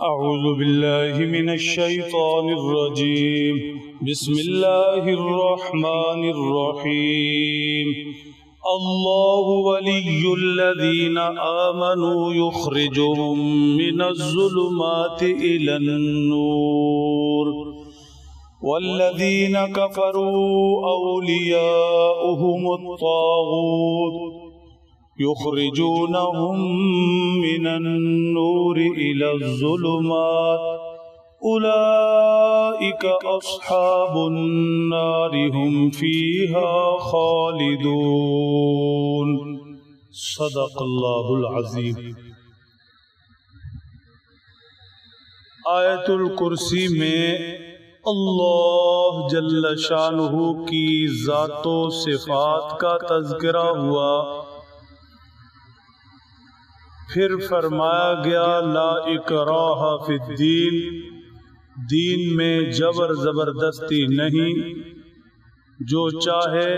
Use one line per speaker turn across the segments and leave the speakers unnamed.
أعوذ بالله من الشيطان الرجيم. بسم الله الرحمن الرحيم. الله ولي الذين آمنوا يخرجهم من الظلمات إلى النور. والذين كفروا أولياؤهم الطاغوت. يخرجونهم من النور إلى الظلمات. أولئك أصحاب النار هم فيها خالدون. صدق الله العظيم. آیت الکرسی میں اللہ جل شانہ کی ذات و صفات کا تذکرہ ہوا۔ پھر فرمایا گیا، لا اکراہ فی الدین، دین میں جبر زبردستی نہیں۔ جو چاہے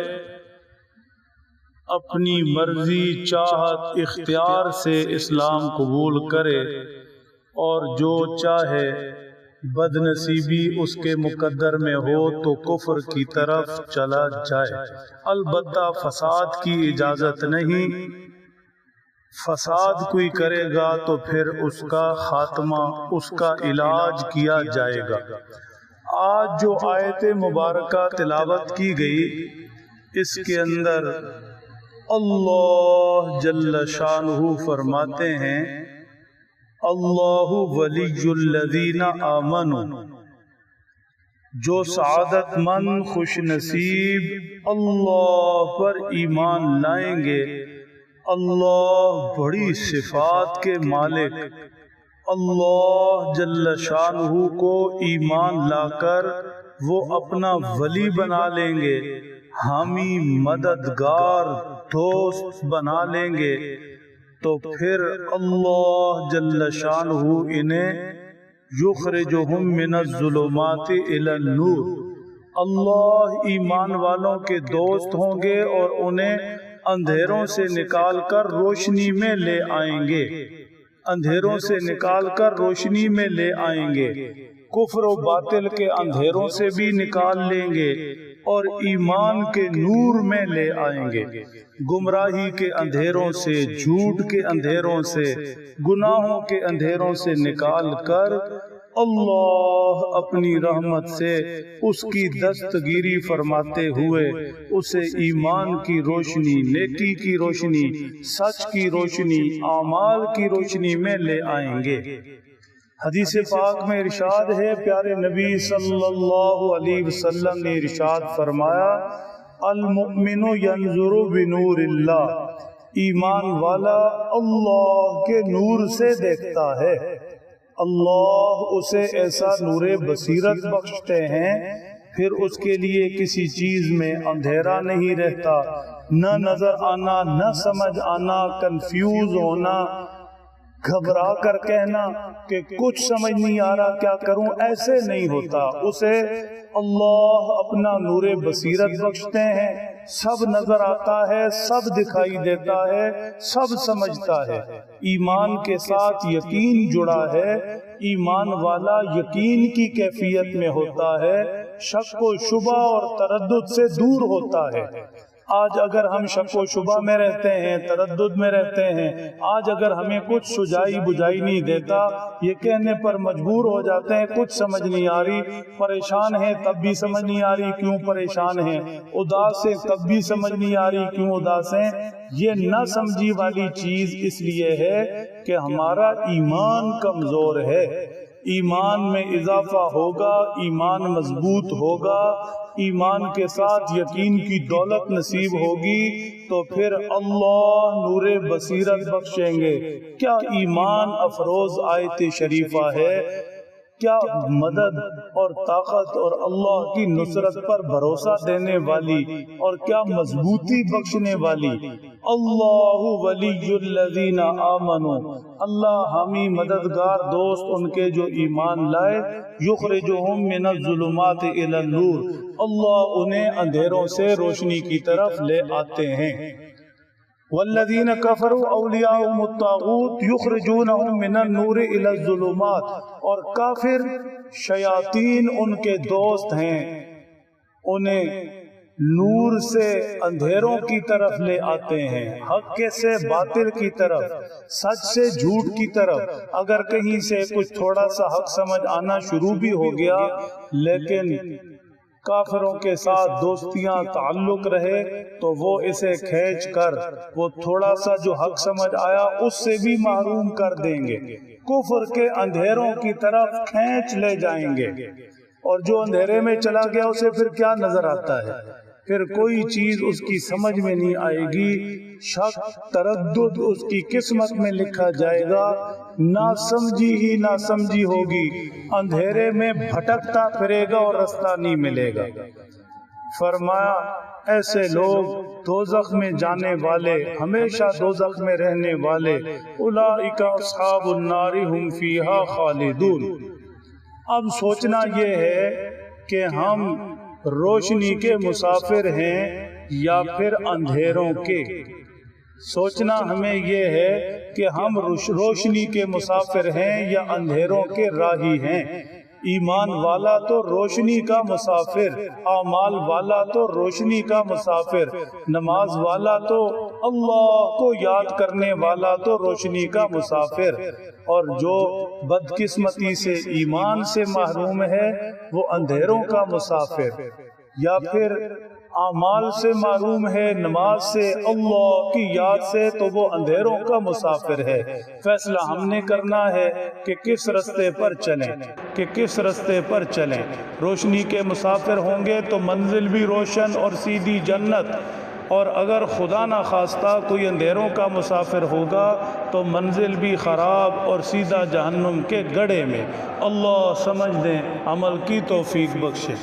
اپنی مرضی، چاہت، اختیار سے اسلام قبول کرے، اور جو چاہے بد نصیبی اس کے مقدر میں ہو تو کفر کی طرف چلا جائے۔ البتہ فساد کی اجازت نہیں۔ فساد کوئی کرے گا تو پھر اس کا خاتمہ، اس کا علاج کیا جائے گا۔ آج جو آیت مبارکہ تلاوت کی گئی، اس کے اندر اللہ جل شانہ فرماتے ہیں، اللہ ولی الذین آمنوا۔ جو سعادت مند، خوش نصیب، اللہ پر ایمان لائیں گے اللہ بڑی صفات کے مالک۔ اللہ جل شانہ کو ایمان لا کر وہ اپنا ولی بنا لیں گے۔ حامی مددگار دوست بنا لیں گے۔ تو پھر اللہ جل شانہ انہیں یخرجہم من الظلمات الى النور۔ اللہ ایمان والوں کے دوست ہوں گے اور انہیں اندھیروں سے نکال کر روشنی میں لے آئیں گے۔ اندھیروں سے نکال کر روشنی میں لے آئیں گے۔ کفر و باطل کے اندھیروں سے بھی نکال لیں گے اور ایمان کے نور میں لے آئیں گے۔ گمراہی کے اندھیروں سے، جھوٹ کے اندھیروں سے، گناہوں کے اندھیروں سے نکال کر اللہ اپنی رحمت سے اس کی دستگیری فرماتے ہوئے اسے ایمان کی روشنی نیکی کی روشنی سچ کی روشنی اعمال کی روشنی میں لے آئیں گے۔ حدیث پاک میں ارشاد ہے پیارے نبی صلی اللہ علیہ وسلم نے ارشاد فرمایا المؤمن ینظر بنور اللہ۔ ایمان والا اللہ کے نور سے دیکھتا ہے۔ اللہ اسے ایسا نور بصیرت بخشتے ہیں پھر اس کے لیے کسی چیز میں اندھیرا نہیں رہتا۔ نہ نظر آنا نہ سمجھ آنا کنفیوز ہونا گھبرا کر کہنا کہ کچھ سمجھ نہیں آ رہا کیا کروں، ایسے نہیں ہوتا۔ اسے اللہ اپنا نور بصیرت بخشتے ہیں۔ سب نظر آتا ہے، سب دکھائی دیتا ہے، سب سمجھتا ہے۔ ایمان کے ساتھ یقین جڑا ہے۔ ایمان والا یقین کی کیفیت میں ہوتا ہے۔ شک و شبہ اور تردد سے دور ہوتا ہے۔ آج اگر ہم شک و شبہ میں رہتے ہیں، تردد میں رہتے ہیں، آج اگر ہمیں کچھ سجائی بجائی نہیں دیتا، یہ کہنے پر مجبور ہو جاتے ہیں، کچھ سمجھ نہیں آ رہی، پریشان ہیں، تب بھی سمجھ نہیں آ رہی، کیوں پریشان ہیں؟ اداس سے تب بھی سمجھ نہیں آ رہی، کیوں اداس ہیں؟ یہ نہ سمجھی والی چیز اس لیے ہے کہ ہمارا ایمان کمزور ہے۔ ایمان میں اضافہ ہوگا، ایمان مضبوط ہوگا، ایمان کے ساتھ یقین کی دولت نصیب ہوگی، تو پھر اللہ نور بصیرت بخشیں گے۔ کیا ایمان افروز آیت شریفہ ہے؟ کیا مدد اور طاقت اور اللہ کی نصرت پر بھروسہ دینے والی اور کیا مضبوطی بخشنے والی؟ اللہ ولی الذین آمنوا اللہ ہمی مددگار دوست ان کے جو ایمان لائے، یخرجہم من الظلمات الى النور۔ اللہ انہیں اندھیروں سے روشنی کی طرف لے آتے ہیں۔ والذین کفروا اولیاءهم الطاغوت یخرجونهم من النور الى الظلمات، اور کافر شیاطین ان کے دوست ہیں، انہیں نور سے اندھیروں کی طرف لے آتے ہیں، حق کے سے باطل کی طرف، سچ سے جھوٹ کی طرف۔ اگر کہیں سے کچھ تھوڑا سا حق سمجھ آنا شروع بھی ہو گیا، لیکن کافروں کے ساتھ دوستیاں تعلق رہے تو وہ اسے کھینچ کر، وہ تھوڑا سا جو حق سمجھ آیا اس سے بھی محروم کر دیں گے۔ کفر کے اندھیروں کی طرف کھینچ لے جائیں گے۔ اور جو اندھیرے میں چلا گیا، اسے پھر کیا نظر آتا ہے؟ پھر کوئی چیز اس کی سمجھ میں نہیں آئے گی شک تردد اس کی قسمت میں لکھا جائے گا۔ نہ سمجھی ہی نہ سمجھی ہوگی۔ اندھیرے میں بھٹکتا پھرے گا اور رستہ نہیں ملے گا۔ فرمایا ایسے لوگ دوزخ میں جانے والے ہمیشہ دوزخ میں رہنے والے اولئک اصحاب النار ہم فیہا خالدون۔ اب سوچنا یہ ہے کہ ہم روشنی کے مسافر ہیں یا پھر اندھیروں کے؟ سوچنا ہمیں یہ ہے کہ ہم روشنی کے مسافر ہیں یا اندھیروں کے راہی ہیں؟ ایمان والا تو روشنی کا مسافر، اعمال والا تو روشنی کا مسافر، نماز والا تو اللہ کو یاد کرنے والا تو روشنی کا مسافر۔ اور جو بدقسمتی سے ایمان سے محروم ہے، وہ اندھیروں کا مسافر۔ یا پھر اعمال سے معروم ہے نماز سے اللہ کی یاد سے تو وہ اندھیروں کا مسافر ہے۔ فیصلہ ہم نے کرنا ہے کہ کس رستے پر چلیں۔ کہ کس رستے پر چلیں۔ روشنی کے مسافر ہوں گے تو منزل بھی روشن اور سیدھی جنت۔ اور اگر خدا نہ خواستہ کوئی اندھیروں کا مسافر ہوگا تو منزل بھی خراب اور سیدھا جہنم کے گڑے میں۔ اللہ سمجھ دیں عمل کی توفیق بخشے۔